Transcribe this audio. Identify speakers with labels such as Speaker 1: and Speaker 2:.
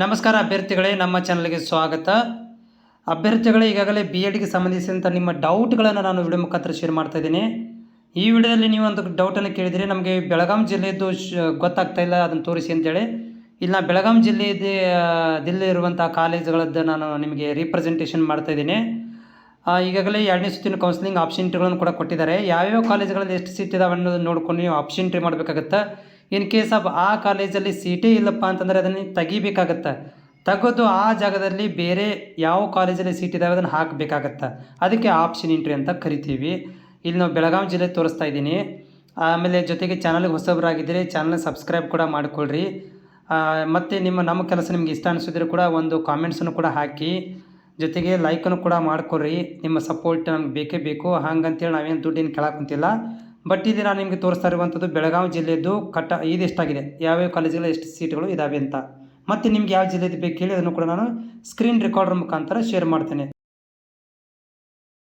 Speaker 1: ನಮಸ್ಕಾರ ಅಭ್ಯರ್ಥಿಗಳೇ, ನಮ್ಮ ಚಾನಲ್ಗೆ ಸ್ವಾಗತ. ಅಭ್ಯರ್ಥಿಗಳೇ, ಈಗಾಗಲೇ ಬಿ ಎಡ್ಗೆ ಸಂಬಂಧಿಸಿದಂಥ ನಿಮ್ಮ ಡೌಟ್ಗಳನ್ನು ನಾನು ವಿಡಿಯೋ ಮುಖಾಂತರ ಶೇರ್ ಮಾಡ್ತಾ ಇದ್ದೀನಿ. ಈ ವಿಡಿಯೋದಲ್ಲಿ ನೀವು ಒಂದು ಡೌಟನ್ನು ಕೇಳಿದರೆ ನಮಗೆ ಬೆಳಗಾಂ ಜಿಲ್ಲೆಯದ್ದು ಗೊತ್ತಾಗ್ತಾ ಇಲ್ಲ, ಅದನ್ನು ತೋರಿಸಿ ಅಂತೇಳಿ. ಇಲ್ಲ ನಾನು ಬೆಳಗಾಂ ಜಿಲ್ಲೆಯದೇ ದಿಲ್ಲೆ ಇರುವಂಥ ಕಾಲೇಜುಗಳದ್ದು ನಾನು ನಿಮಗೆ ರೀಪ್ರೆಸೆಂಟೇಷನ್ ಮಾಡ್ತಾ ಇದ್ದೀನಿ. ಈಗಾಗಲೇ ಎರಡನೇ ಸುತ್ತಿನ ಕೌನ್ಸಿಲಿಂಗ್ ಆಪ್ಷನ್ಗಳನ್ನು ಕೂಡ ಕೊಟ್ಟಿದ್ದಾರೆ. ಯಾವ್ಯಾವ ಕಾಲೇಜುಗಳಲ್ಲಿ ಎಷ್ಟು ಸೀಟ್ ಇದಾವೆ ಅನ್ನೋದನ್ನು ನೋಡ್ಕೊಂಡು ನೀವು ಆಪ್ಷನ್ ಎಂಟ್ರಿ ಮಾಡಬೇಕಾಗತ್ತೆ? ಇನ್ ಕೇಸ್ ಆಫ್ ಆ ಕಾಲೇಜಲ್ಲಿ ಸೀಟೇ ಇಲ್ಲಪ್ಪ ಅಂತಂದರೆ ಅದನ್ನು ತೆಗಿಬೇಕಾಗತ್ತೆ. ತೆಗೆದು ಆ ಜಾಗದಲ್ಲಿ ಬೇರೆ ಯಾವ ಕಾಲೇಜಲ್ಲಿ ಸೀಟ್ ಇದ್ದಾವೆ ಅದನ್ನು ಹಾಕಬೇಕಾಗತ್ತೆ. ಅದಕ್ಕೆ ಆಪ್ಷನ್ ಎಂಟ್ರಿ ಅಂತ ಕರಿತೀವಿ. ಇಲ್ಲಿ ನಾವು ಬೆಳಗಾವಿ ಜಿಲ್ಲೆ ತೋರಿಸ್ತಾ ಇದ್ದೀನಿ. ಆಮೇಲೆ ಜೊತೆಗೆ ಚಾನಲ್ಗೆ ಹೊಸಬರಾಗಿದ್ದರೆ ಚಾನಲ್ ಸಬ್ಸ್ಕ್ರೈಬ್ ಕೂಡ ಮಾಡಿಕೊಳ್ಳ್ರಿ ಮತ್ತು ನಿಮ್ಮ ನಮ್ಮ ಕೆಲಸ ನಿಮ್ಗೆ ಇಷ್ಟ ಅನಿಸಿದ್ರೆ ಕೂಡ ಒಂದು ಕಾಮೆಂಟ್ಸನ್ನು ಕೂಡ ಹಾಕಿ. ಜೊತೆಗೆ ಲೈಕನ್ನು ಕೂಡ ಮಾಡ್ಕೊಳ್ರಿ. ನಿಮ್ಮ ಸಪೋರ್ಟ್ ನಮ್ಗೆ ಬೇಕೇ ಬೇಕು. ಹಾಗಂತೇಳಿ ನಾವೇನು ದುಡ್ಡೇನು ಕೇಳಕ್ಕೆ ಕುಂತಿಲ್ಲ. ಬಟ್ ಇಲ್ಲಿ ನಾನು ನಿಮಗೆ ತೋರಿಸ್ತಾ ಇರುವಂಥದ್ದು ಬೆಳಗಾವಿ ಜಿಲ್ಲೆಯದ್ದು ಕಟ್ಟ ಇದು ಎಷ್ಟಾಗಿದೆ? ಯಾವ್ಯಾವ ಕಾಲೇಜುಗಳಲ್ಲಿ ಎಷ್ಟು ಸೀಟ್ಗಳು ಇದ್ದಾವೆ ಅಂತ. ಮತ್ತು ನಿಮ್ಗೆ ಯಾವ ಜಿಲ್ಲೆದು ಬೇಕು ಹೇಳಿ ಅದನ್ನು ಕೂಡ ನಾನು ಸ್ಕ್ರೀನ್ ರೆಕಾರ್ಡರ್ ಮುಖಾಂತರ ಶೇರ್ ಮಾಡ್ತೇನೆ.